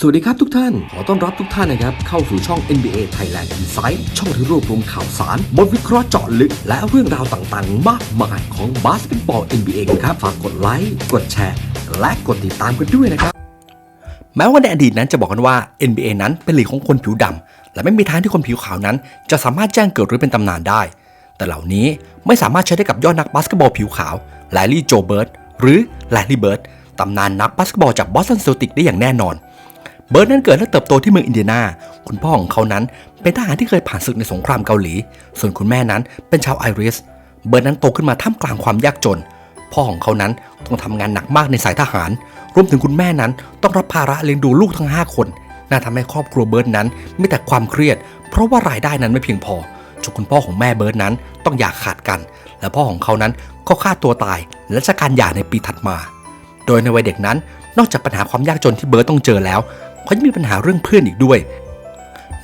สวัสดีครับทุกท่าน ขอต้อนรับทุกท่านนะครับ เข้าสู่ช่อง NBA Thailand Insight ช่องที่รวบรวมข่าวสาร บทวิเคราะห์เจาะลึก และเรื่องราวต่างๆ มากมายของบาสเกตบอล NBA กันครับ ฝากกดไลค์ กดแชร์ และกดติดตามกันด้วยนะครับ แม้ว่าในอดีตนั้นจะบอกกันว่า NBA นั้นเป็นลีกของคนผิวดำ และไม่มีทางที่คนผิวขาวนั้น จะสามารถแจ้งเกิดหรือเป็นตำนานได้ แต่เหล่านี้ไม่สามารถใช้ได้กับยอดนักบาสเกตบอลผิวขาวแลลี่โจเบิร์ตหรือแลลี่เบิร์ตตำนานนักบาสเกตบอลจากบอสตันเซลติกได้อย่างแน่นอน เบิร์ตนั้นเกิดและเติบโตที่เมืองอินเดียนา คุณพ่อของเขานั้นเป็นทหารที่เคยผ่านศึกในสงครามเกาหลี ส่วนคุณแม่นั้นเป็นชาวไอริส เบิร์ตนั้นโตขึ้นมาท่ามกลางความยากจน พ่อของเขานั้นต้องทำงานหนักมากในสายทหาร รวมถึงคุณแม่นั้นต้องรับภาระเลี้ยงดูลูกทั้ง 5 คน น่าทำให้ครอบครัวเบิร์ตนั้นมีแต่ความเครียด เพราะว่ารายได้นั้นไม่เพียงพอจนคุณพ่อของแม่เบิร์ตนั้นต้องอยากขาดกัน และพ่อของเขานั้นก็ฆ่าตัวตาย และจากการหย่าในปีถัดมา โดยในวัยเด็กนั้น นอกจากปัญหาความยากจนที่เบิร์ตต้องเจอแล้ว เขายังมีปัญหาเรื่องเพื่อนอีกด้วย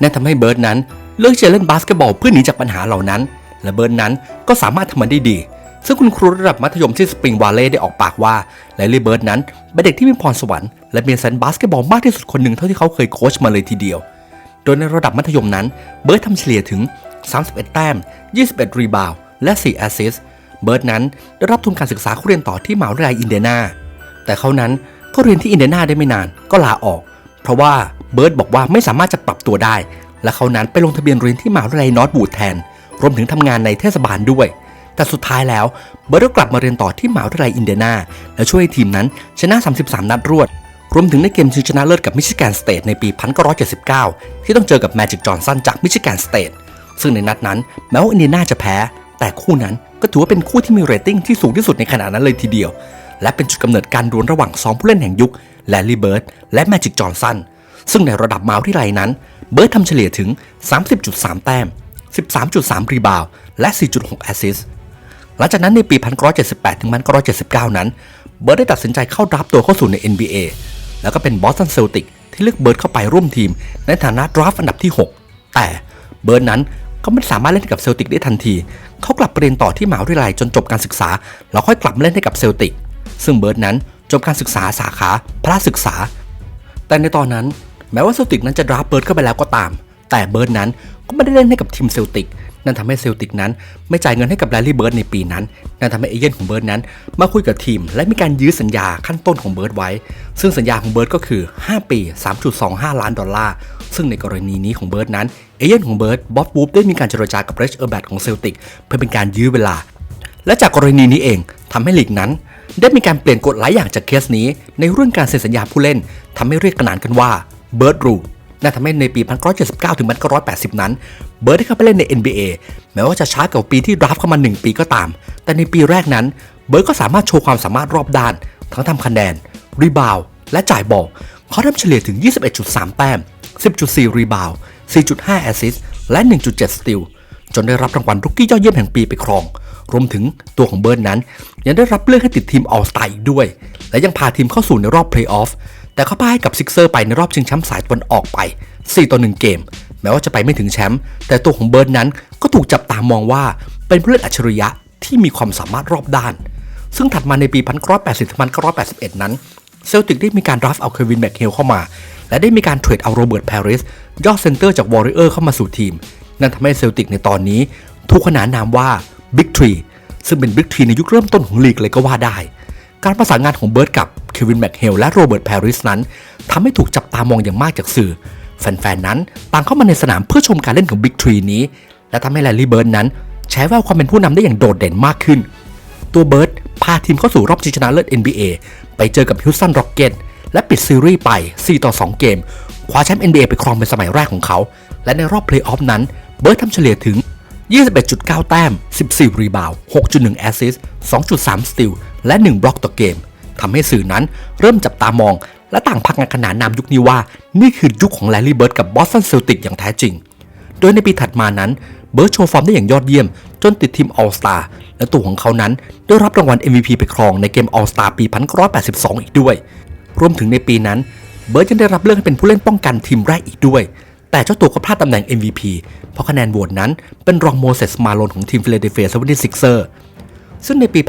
นั่นทำให้เบิร์ตนั้นเลือกจะเล่นบาสเกตบอลเพื่อหนีจากปัญหาเหล่านั้น และเบิร์ตนั้นก็สามารถทำมันได้ดี ซึ่งคุณครูระดับมัธยมที่สปริงวาลเลย์ได้ออกปากว่าแลลี่เบิร์ตนั้นเป็นเด็กที่มีพรสวรรค์และมีเซนส์บาสเกตบอลมากที่สุดคนหนึ่งเท่าที่เขาเคยโค้ชมาเลยทีเดียว โดยในระดับมัธยมนั้นเบิร์ตทำเฉลี่ยถึง 31 แต้ม 21 รีบาวและ 4 แอสซิสเบิร์ตนั้นได้รับทุนการศึกษาเข้าเรียนต่อที่มหาวิทยาลัยอินเดียนา แต่เขานั้นก็เรียนที่อินเดียนาได้ไม่นานก็ลาออก เพราะว่าเบิร์ตบอกว่าไม่สามารถจะปรับตัวได้ และเขานั้นไปลงทะเบียนเรียนที่มหาวิทยาลัยนอร์ทบูดแทน รวมถึงทำงานในเทศบาลด้วย แต่สุดท้ายแล้วเบิร์ตก็กลับมาเรียนต่อที่มหาวิทยาลัยอินเดียนา และช่วยให้ทีมนั้นชนะ 33 นัดรวด รวมถึงในเกมชิงชนะเลิศกับมิชิแกนสเตทในปี 1979 ที่ต้องเจอกับแมจิกจอห์นสันจากมิชิแกนสเตทซึ่งในนัดนั้นแม้ว่าอินเดียนาจะแพ้ แต่คู่นั้นก็ถือว่าเป็นคู่ที่มีเรตติ้งที่สูงที่สุดในขณะนั้นเลยทีเดียว และเป็นจุดกำเนิดการดวลระหว่างสองผู้เล่นแห่งยุคแลลี่เบิร์ดและแมจิกจอห์นสันซึ่งในระดับมาวิทยาลัยนั้น เบิร์ดทำเฉลี่ยถึง 30.3 แต้ม 13.3 รีบาวและ 4.6 แอสซิสหลังจากนั้นในปี 1978 ถึง 1979 นั้น เบิร์ดได้ตัดสินใจเข้ารับตัวเข้าสู่ใน NBA แล้วก็เป็นบอสตันเซลติกที่เลือกเบิร์ดเข้าไปร่วมทีม ในฐานะดราฟอันดับที่ 6 แต่เบิร์ดนั้นก็ไม่สามารถเล่นกับเซลติกได้ทันที เขากลับเรียนต่อที่มหาวิทยาลัยจนจบการศึกษา แล้วค่อยกลับมาเล่นให้กับเซลติก ซึ่งเบิร์ดนั้นจบการศึกษาสาขาพระศึกษา แต่ในตอนนั้นแม้ว่าเซลติกนั้นจะดราฟต์เบิร์ดเข้าไปแล้วก็ตาม แต่เบิร์ดนั้นก็ไม่ได้เล่นให้กับทีมเซลติก นั่นทำให้เซลติกนั้นไม่จ่ายเงินให้กับแรลลี่เบิร์ดในปีนั้น นั่นทำให้เอเย่นของเบิร์ดนั้น มาคุยกับทีม และมีการยื้อสัญญาขั้นต้นของเบิร์ดไว้ ซึ่งสัญญาของเบิร์ดก็คือ 5 ปี 3.25 ล้านดอลลาร์ ซึ่งในกรณีนี้ของเบิร์ดนั้น เอเย่นของเบิร์ดบ๊อบวูฟได้มีการเจรจากับเรชเออร์แบตของเซลติกเพื่อเป็นการยื้อเวลา และจากกรณีนี้เองทำให้ลีกนั้น ได้มีการเปลี่ยนกฎหลายอย่างจากเคสนี้ ในเรื่องการเซ็นสัญญาผู้เล่นทำให้เรียกขนานกันว่าเบิร์ดรูนั่นทำให้ในปี 1979 ถึง 1980 นั้น เบิร์ดได้เข้าไปเล่นใน NBA แม้ว่าจะช้ากว่าปีที่ดราฟเข้ามา 1 ปีก็ตาม แต่ในปีแรกนั้น เบิร์ดก็สามารถโชว์ความสามารถรอบด้าน ทั้งทำคะแนน รีบาวและจ่ายบอลเขาทำเฉลี่ยถึง 21.3 แต้ม 10.4 รีบาว 4.5 แอสซิสและ 1.7 สตีล จนได้รับรางวัลรุกกี้ยอดเยี่ยมแห่งปีไปครอง รวมถึงตัวของเบิร์นนั้น ยังได้รับเลือกให้ติดทีมออลสตาอีกด้วย และยังพาทีมเข้าสู่ในรอบเพลย์ออฟแต่เขาพ่ายกับซิกเซอร์ไปในรอบชิงแชมป์สายตะวันออกไป 4 ต่อ 1 เกม แม้ว่าจะไปไม่ถึงแชมป์แต่ตัวของเบิร์นนั้นก็ถูกจับตามองว่าเป็นผู้เล่นอัจฉริยะที่มีความสามารถรอบด้าน ซึ่งถัดมาในปี 1980-1981 นั้นเซลติกได้มีการราฟต์เอาเควินแมคเฮลเข้ามา และได้มีการเทรดเอาโรเบิร์ตแพริสยอดเซนเตอร์จากวอริเออร์เข้ามาสู่ทีม นั่นทำให้เซลติกในตอนนี้ถูกขนานนามว่า Big Tree ซึ่งเป็น Big Tree ในยุคเริ่มต้นของลีกเลยก็ว่าได้ การประสานงานของเบิร์ดกับเควินแมคเฮลและโรเบิร์ตแพริสนั้นทำให้ถูกจับตามองอย่างมากจากสื่อ แฟนๆ นั้นต่างเข้ามาในสนามเพื่อชมการเล่นของ Big Tree นี้ และทำให้แลลี่เบิร์ดนั้น ใช้แววความเป็นผู้นำได้อย่างโดดเด่นมากขึ้น ตัวเบิร์ดพาทีมเข้าสู่รอบชิงชนะเลิศ NBA ไปเจอกับฮิวสตันร็อกเก็ตและปิดซีรีส์ไป 4 ต่อ 2 เกม คว้าแชมป์ NBA ไปครองเป็นสมัยแรกของเขา และในรอบเพลย์ออฟนั้น เบิร์ดทำเฉลี่ยถึง 21.9 แต้ม 14 รีบาว 6.1 แอสซิส2.3 สตีลและ 1 บล็อกต่อเกม ทำให้สื่อนั้นเริ่มจับตามอง และต่างพักกันขนานนามยุคนี้ว่า นี่คือยุคของแลลี่เบิร์ดกับบอสตันเซลติกอย่างแท้จริง โดยในปีถัดมานั้น เบิร์ดโชว์ฟอร์มได้อย่างยอดเยี่ยม จนติดทีม All Star และตัวของเขานั้นได้รับรางวัล MVP ไปครองในเกม All Star ปี 1982 อีกด้วย รวมถึงในปีนั้น เบิร์ดยังได้รับเลือกให้เป็นผู้เล่นป้องกันทีมแรกอีกด้วย แต่เจ้าตัวก็พลาดตำแหน่ง MVP เพราะคะแนนโหวตนั้นเป็นรองโมเสสมาโลนของทีมฟิลาเดลเฟียเซเว่นซิกเซอร์ซึ่งในปี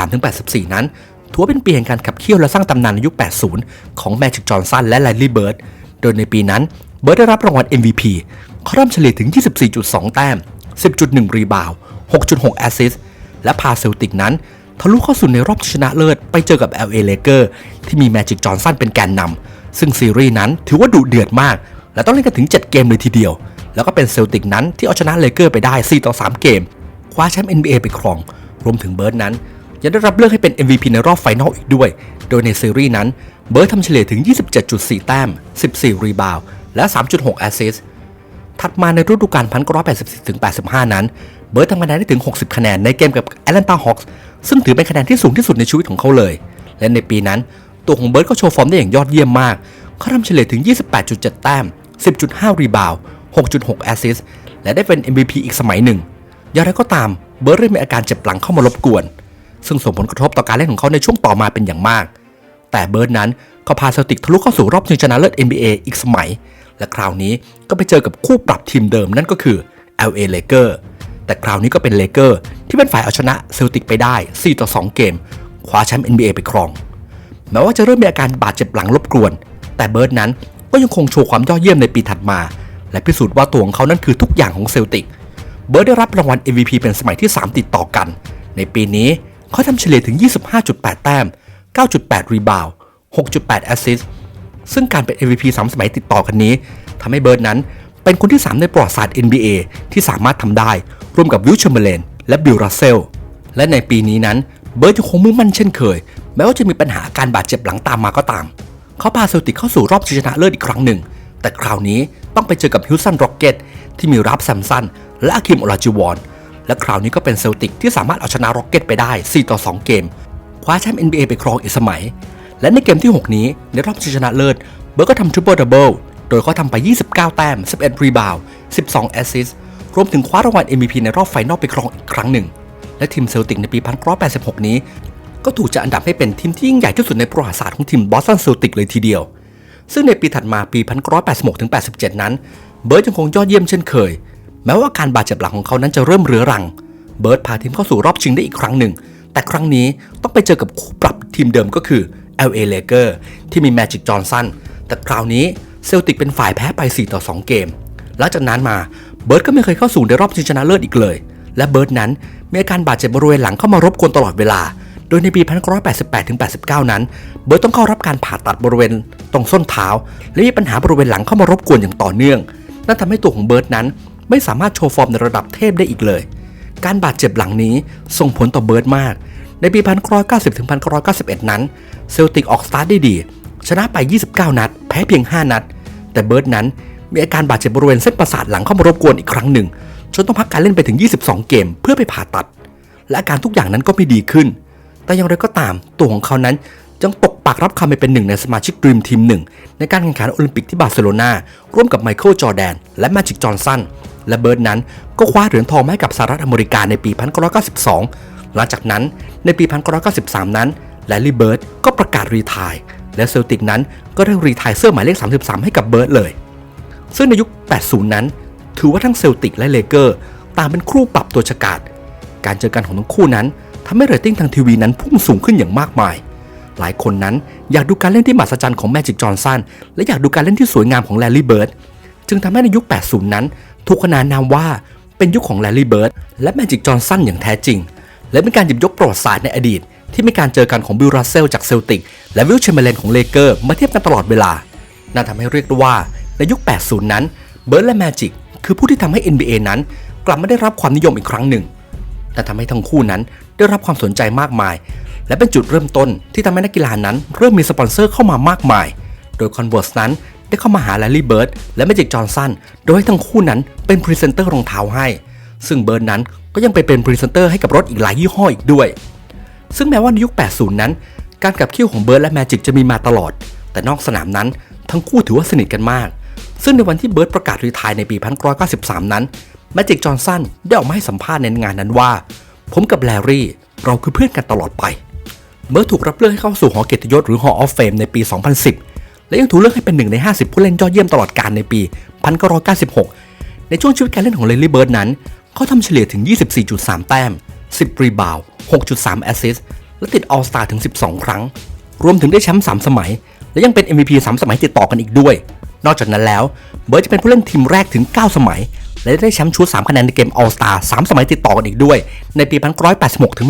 1983-84 นั้นถือว่าเป็นปีแห่งการขับเคี่ยวและสร้างตำนานในยุค 80 ของแมจิกจอห์นสันและแลนลี่เบิร์ด โดยในปีนั้น เบิร์ดได้รับรางวัล MVP เขาทำเฉลี่ยถึง 24.2 แต้ม 10.1 รีบาว 6.6 แอสซิสและพาเซลติกนั้น ทะลุเข้าสู่ในรอบชนะเลิศ ไปเจอกับ LA Lakers ที่มีแมจิกจอห์นสันเป็นแกนนำซึ่งซีรีส์นั้นถือว่าดุเดือดมาก และต้องเล่นกันถึง 7 เกมเลยทีเดียว แล้วก็เป็นเซลติกนั้นที่เอาชนะเลเกอร์ไปได้ 4 ต่อ 3 เกม คว้าแชมป์ NBA ไปครอง รวมถึงเบิร์ดนั้น ยังได้รับเลือกให้เป็น MVP ในรอบไฟนอลอีกด้วย โดยในซีรีส์นั้น เบิร์ดทำเฉลี่ยถึง 27.4 แต้ม 14 รีบาวด์และ 3.6 แอสซิสต์ถัดมาในฤดูกาล1984ถึง85 นั้น เบิร์ดทำคะแนนได้ถึง 60 คะแนนในเกมกับแอตแลนตาฮอ k ส์ซึ่งถือเป็นคะแนนที่สูงที่สุดในชีวิตของเขาเลย และในปีนั้น ตัวของเบิร์ดก็โชว์ฟอร์มได้อย่างยอดเยี่ยมมากเขาทำเฉลี่ยถึง 28.7 แต้ม 10.5 รีบาว 6.6 แอสซิสและได้เป็น MVP อีกสมัยหนึ่ง อย่างไรก็ตามเบิร์เริ่มมีอาการเจ็บหลังเข้ามารบกวน ซึ่งส่งผลกระทบต่อการเล่นของเขาในช่วงต่อมาเป็นอย่างมาก แต่เบิร์ดนั้นก็พาเซลติกทะลุเข้าสู่รอบชิงชนะเลิศ NBA อีกสมัย และคราวนี้ก็ไปเจอกับคู่ปรับทีมเดิมนั่นก็คือ LA Lakers แต่คราวนี้ก็เป็นเลเกอร์ที่เป็นฝ่ายเอาชนะเซลติกไปได้ 4 ต่อ 2 เกม คว้าแชมป์ NBA ไปครอง แม้ว่าจะเริ่มมีอาการบาดเจ็บหลังรบกวน แต่เบิร์ดนั้น ก็ยังคงโชว์ความยอดเยี่ยมในปีถัดมา และพิสูจน์ว่าตัวของเขานั้นคือทุกอย่างของเซลติก เบิร์ดได้รับรางวัล MVP เป็นสมัยที่ 3 ติดต่อกัน ในปีนี้เขาทำเฉลี่ยถึง 25.8 แต้ม 9.8 รีบาว 6.8 แอสซิสต์ ซึ่งการเป็น MVP 3 สมัยติดต่อกันนี้ทำให้เบิร์ดนั้นเป็นคนที่ 3 ในประวัติศาสตร์ NBA ที่สามารถทำได้ร่วมกับวิลเชมเบอร์เลนและบิลรัสเซล และในปีนี้นั้นเบิร์ดยังคงมุ่งมั่นเช่นเคย แม้ว่าจะมีปัญหาการบาดเจ็บหลังตามมาก็ตาม เขาพาเซลติกเข้าสู่รอบชิงชนะเลิศอีกครั้งหนึ่ง แต่คราวนี้ต้องไปเจอกับฮิวสันร็อกเก็ตที่มีรับแซมสันและอาคิมอลาจิวอนและคราวนี้ก็เป็นเซลติกที่สามารถเอาชนะร็อกเก็ตไปได้ 4 ต่อ 2 เกม คว้าแชมป์ NBA ไปครองอีกสมัย และในเกมที่ 6 นี้ในรอบชิงชนะเลิศ เบิร์ดก็ทำทริปเปิลดับเบิลโดยเขาทำไป 29 แต้ม 11 รีบาวด์12 แอสซิสต์รวมถึงคว้ารางวัล MVP ในรอบไฟนอลไปครองอีกครั้งหนึ่ง และทีมเซลติกในปี 1986 นี้ ก็ถูกจัดอันดับให้เป็นทีมที่ยิ่งใหญ่ที่สุดในประวัติศาสตร์ของทีมบอสตันเซลติกเลยทีเดียว ซึ่งในปีถัดมาปี 1986ถึง87 นั้น เบิร์ดยังคงยอดเยี่ยมเช่นเคย แม้ว่าการบาดเจ็บหลังของเขานั้นจะเริ่มเรื้อรัง เบิร์ดพาทีมเข้าสู่รอบชิงได้อีกครั้งหนึ่ง แต่ครั้งนี้ต้องไปเจอกับคู่ปรับทีมเดิมก็คือ LA Lakers ที่มีแมจิกจอห์นสันแต่คราวนี้เซลติกเป็นฝ่ายแพ้ไป 4 ต่อ 2 เกม หลังจากนั้นมาเบิร์ดก็ไม่เคยเข้าสู่ในรอบชิงชนะเลิศอีกเลย และเบิร์ดนั้นมีอาการบาดเจ็บบริเวณหลังเข้ามารบกวนตลอดเวลา โดยในปี1988-89 นั้น เบิร์ดต้องเข้ารับการผ่าตัดบริเวณตรงส้นเท้า และมีปัญหาบริเวณหลังเข้ามารบกวนอย่างต่อเนื่อง นั่นทำให้ตัวของเบิร์ดนั้น ไม่สามารถโชว์ฟอร์มในระดับเทพได้อีกเลย การบาดเจ็บหลังนี้ส่งผลต่อเบิร์ดมาก ในปี 1990-1991 นั้นเซลติกออกสตาร์ทได้ดี ชนะไป 29 นัด แพ้เพียง 5 นัด แต่เบิร์ดนั้นมีอาการบาดเจ็บบริเวณเส้นประสาทหลังเข้ามารบกวนอีกครั้งหนึ่งจนต้องพักการเล่นไปถึง 22 เกม เพื่อไปผ่าตัด และอาการทุกอย่างนั้นก็ไม่ดีขึ้น แต่อย่างไรก็ตามตัวของเขานั้นยังตกปากรับคำไปเป็นหนึ่งในสมาชิกดรีมทีมหนึ่งในการแข่งขันโอลิมปิกที่บาร์เซโลนาร่วมกับไมเคิลจอแดน และแมจิกจอห์นสันและเบิร์ดนั้นก็คว้าเหรียญทองให้กับสหรัฐอเมริกาในปี 1992 หลังจากนั้นในปี 1993 นั้นแลลี่เบิร์ดก็ประกาศรีทร์และเซลติกนั้นก็ได้รีทร์เสื้อหมายเลข 33 ให้กับเบิร์ดเลย ซึ่งในยุค 80 นั้น ถือว่าทั้งเซลติกและเลเกอร์ต่างเป็นคู่ปรับตัวฉกาจการเจอกันของทั้งคู่นั้น ทำให้เรตติ้งทางทีวีนั้นพุ่งสูงขึ้นอย่างมากมาย หลายคนนั้นอยากดูการเล่นที่มหัศจรรย์ของแมจิกจอห์นสันและอยากดูการเล่นที่สวยงามของแลลี่เบิร์ดจึงทำให้ในยุค 80 นั้น ถูกขนานนามว่าเป็นยุคของแลลี่เบิร์ดและแมจิกจอห์นสันอย่างแท้จริง และเป็นการหยิบยกประวัติศาสตร์ในอดีต ที่มีการเจอกันของบิลรัสเซลจากเซลติกและวิลเชมเบอร์เลนของเลเกอร์มาเทียบกันตลอดเวลานั่นทำให้เรียกว่าในยุค 80 นั้นเบิร์ดและแมจิกคือผู้ที่ทำให้ NBA นั้น กลับมาได้รับความนิยมอีกครั้งหนึ่ง แต่ทำให้ทั้งคู่นั้นได้รับความสนใจมากมาย และเป็นจุดเริ่มต้นที่ทำให้นักกีฬานั้นเริ่มมีสปอนเซอร์เข้ามามากมาย โดย Converse นั้นได้เข้ามาหาแลลี่เบิร์ดและแมจิกจอห์นสันโดยให้ทั้งคู่นั้นเป็นพรีเซนเตอร์รองเท้าให้ ซึ่งเบิร์ดนั้นก็ยังไปเป็นพรีเซนเตอร์ให้กับรถอีกหลายยี่ห้ออีกด้วย ซึ่งแม้ว่าในยุค 80 นั้น การกับเคี่ยวของเบิร์ดและแมจิกจะมีมาตลอด แต่นอกสนามนั้นทั้งคู่ถือว่าสนิทกันมาก ซึ่งในวันที่เบิร์ดประกาศรีไทายในปี 1993 นั้นแมจิกจอห์นสันได้ออกมาให้สัมภาษณ์ในงานนั้นว่า ผมกับแลรี่เราคือเพื่อนกันตลอดไป เบิร์ดถูกรับเลือกให้เข้าสู่หอเกียรติยศหรือ Hall of Fame ในปี 2010 และยังถูกเลือกให้เป็นหนึ่งใน 50 ผู้เล่นยอดเยี่ยมตลอดกาลในปี 1996 ในช่วงชีวิตการเล่นของเลลี่เบิร์ดนั้นเขาทำเฉลี่ยถึง 24.3 แต้ม 10 รีบาวด์6.3 แอสซิสต์และติด All Star ถึง 12 ครั้ง รวมถึงได้แชมป์3สมัย และยังเป็น MVP 3 สมัยติดต่อกันอีกด้วย นอกจากนั้นแล้ว เบิร์ดจะเป็นผู้เล่นทีมแรกถึง 9 สมัย และได้แชมป์ชุด3คะแนนในเกม All Star 3 สมัยติดต่อกันอีกด้วย ในปี 1986 ถึง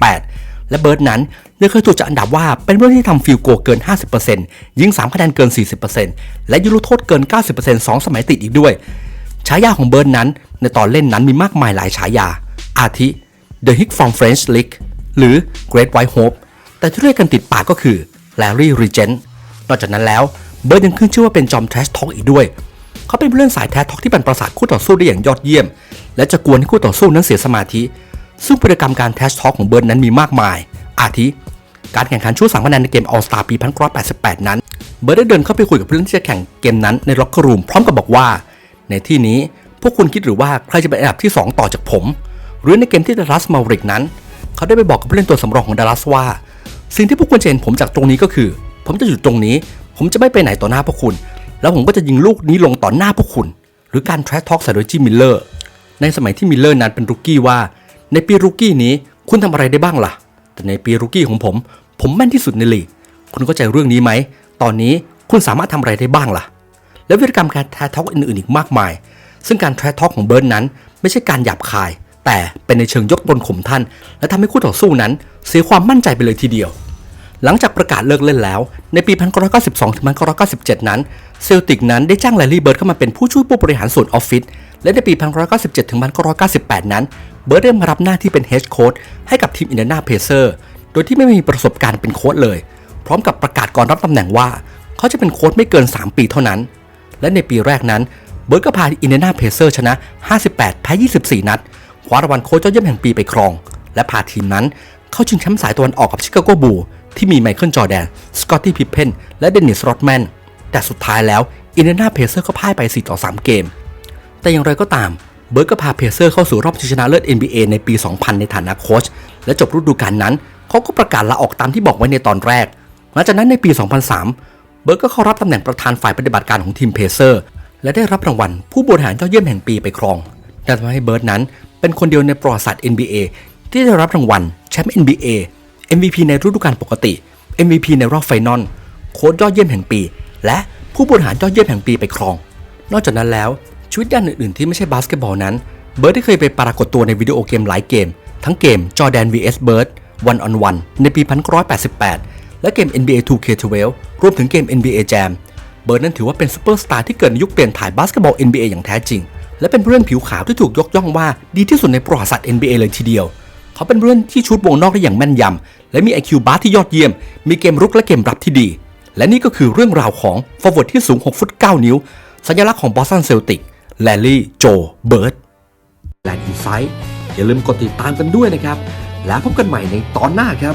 1988 และเบิร์ดนั้นยังเคยถูกจัดอันดับว่าเป็นผู้เล่นที่ทำฟิลโกเกิน 50%ยิง 3 คะแนนเกิน 40%และยิงลูกโทษเกิน 90% 2 สมัยติดอีกด้วย ฉายาของเบิร์ดนั้น ในตอนเล่นนั้นมีมากมายหลายฉายา อาทิ The Hick from French League หรือ Great White Hope แต่ที่เรียกกันติดปากก็คือ Larry Regent นอกจากนั้นแล้ว เบิร์ดยังขึ้นชื่อว่าเป็นจอม Trash Talk อีกด้วย เขาเป็นผู้เล่นสายแททท็อกที่เป็นประสาทคู่ต่อสู้ได้อย่างยอดเยี่ยม และจะกวนให้คู่ต่อสู้นั้นเสียสมาธิ ซึ่งพฤติกรรมการแทชท็อกของเบิร์ดนั้นมีมากมาย อาทิ การแข่งขันชุดสามคะแนนในเกม All Star ปี1988 นั้น เบิร์ดได้เดินเข้าไปคุยกับผู้เล่นที่จะแข่งเกมนั้นในล็อกเกอร์รูมพร้อมกับบอกว่า ในที่นี้พวกคุณคิดหรือว่าใครจะเป็นอันดับที่ 2 ต่อจากผม หรือในเกมที่ดัลลัสมาริกนั้น เขาได้ไปบอกกับผู้เล่นตัวสำรองของดัลลัสว่า สิ่งที่พวกคุณจะเห็นผมจากตรงนี้ก็คือ ผมจะอยู่ตรงนี้ ผมจะไม่ไปไหนต่อหน้าพวกคุณ แล้วผมก็จะยิงลูกนี้ลงต่อหน้าพวกคุณ หรือการแทร็กท็อกใส่โดยจิมมิลเลอร์ ในสมัยที่มิลเลอร์นั้นเป็นรุกกี้ว่า ในปีรุกกี้นี้คุณทำอะไรได้บ้างล่ะ แต่ในปีรุกกี้ของผม ผมแม่นที่สุดในลีก คุณเข้าใจเรื่องนี้ไหม ตอนนี้คุณสามารถทำอะไรได้บ้างล่ะ และวิธีกรรมการแทร็กท็อกอื่นๆอีกมากมาย ซึ่งการแทร็กท็อกของเบิร์นนั้น ไม่ใช่การหยาบคาย แต่เป็นในเชิงยกตนข่มท่าน และทำให้คู่ต่อสู้นั้น เสียความมั่นใจไปเลยทีเดียว หลังจากประกาศเลิกเล่นแล้ว ในปี 1992 ถึง 1997 นั้น เซลติกนั้นได้จ้างแลลี่เบิร์ดเข้ามาเป็นผู้ช่วยผู้บริหารส่วนออฟฟิศ และในปี 1997 ถึง 1998 นั้น เบิร์ดได้มารับหน้าที่เป็นเฮดโค้ชให้กับทีมอินเดียนาเพเซอร์ โดยที่ไม่มีประสบการณ์เป็นโค้ชเลย พร้อมกับประกาศก่อนรับตำแหน่งว่า เขาจะเป็นโค้ชไม่เกิน 3 ปีเท่านั้น และในปีแรกนั้น เบิร์ดก็พาอินเดียนาเพเซอร์ชนะ 58 แพ้ 24 นัด คว้ารางวัลโค้ชยอดเยี่ยมแห่งปีไปครอง และพาทีมนั้นเข้าชิงแชมป์สายตะวันออกกับชิคาโกบูล ที่มีไมเคิลจอแดน สกอตตี้พิพเพน และเดนนิสโรดแมน แต่สุดท้ายแล้วอินเดียนาเพเซอร์ก็พ่ายไป 4 ต่อ 3 เกม แต่อย่างไรก็ตาม เบิร์ดก็พาเพเซอร์เข้าสู่รอบชิงชนะเลิศ NBA ในปี 2000 ในฐานะโค้ช และจบฤดูกาลนั้น เขาก็ประกาศลาออกตามที่บอกไว้ในตอนแรก หลังจากนั้นในปี 2003 เบิร์ดก็เข้ารับตำแหน่งประธานฝ่ายปฏิบัติการของทีมเพเซอร์ และได้รับรางวัลผู้บริหารยอดเยี่ยมแห่งปีไปครองนั่นทำให้เบิร์ดนั้นเป็นคนเดียวในประวัติศาสตร์ NBA ที่ได้รับรางวัลแชมป์ NBA MVP ในฤดูกาลปกติ MVP ในรอบไฟนอลโค้ชยอดเยี่ยมแห่งปี และผู้บริหารยอดเยี่ยมแห่งปีไปครอง นอกจากนั้นแล้วชีวิตด้านอื่นๆที่ไม่ใช่บาสเกตบอลนั้น เบิร์ดได้เคยไปปรากฏตัวในวิดีโอเกมหลายเกม ทั้งเกม Jordan vs Bird One on One ในปี 1988 และเกม NBA 2K12 รวมถึงเกม NBA Jam เบิร์ดนั้นถือว่าเป็นซูเปอร์สตาร์ที่เกิดในยุคเปลี่ยนถ่ายบาสเกตบอล NBA อย่างแท้จริง และเป็นผู้เล่นผิวขาวที่ถูกยกย่องว่าดีที่สุดในประวัติศาสตร์ NBA เลยทีเดียว เขาเป็นผู้เล่นที่ชุดวงนอกได้อย่างแม่นยำ และมี IQ บาสที่ยอดเยี่ยม มีเกมรุกและเกมรับที่ดี และนี่ก็คือเรื่องราวของฟอร์เวิร์ดที่สูง 6 ฟุต 9 นิ้ว สัญลักษณ์ของบอสตันเซลติกแลลี่ โจ เบิร์ดแลนด์อินไซต์อย่าลืมกดติดตามกันด้วยนะครับ แล้วพบกันใหม่ในตอนหน้าครับ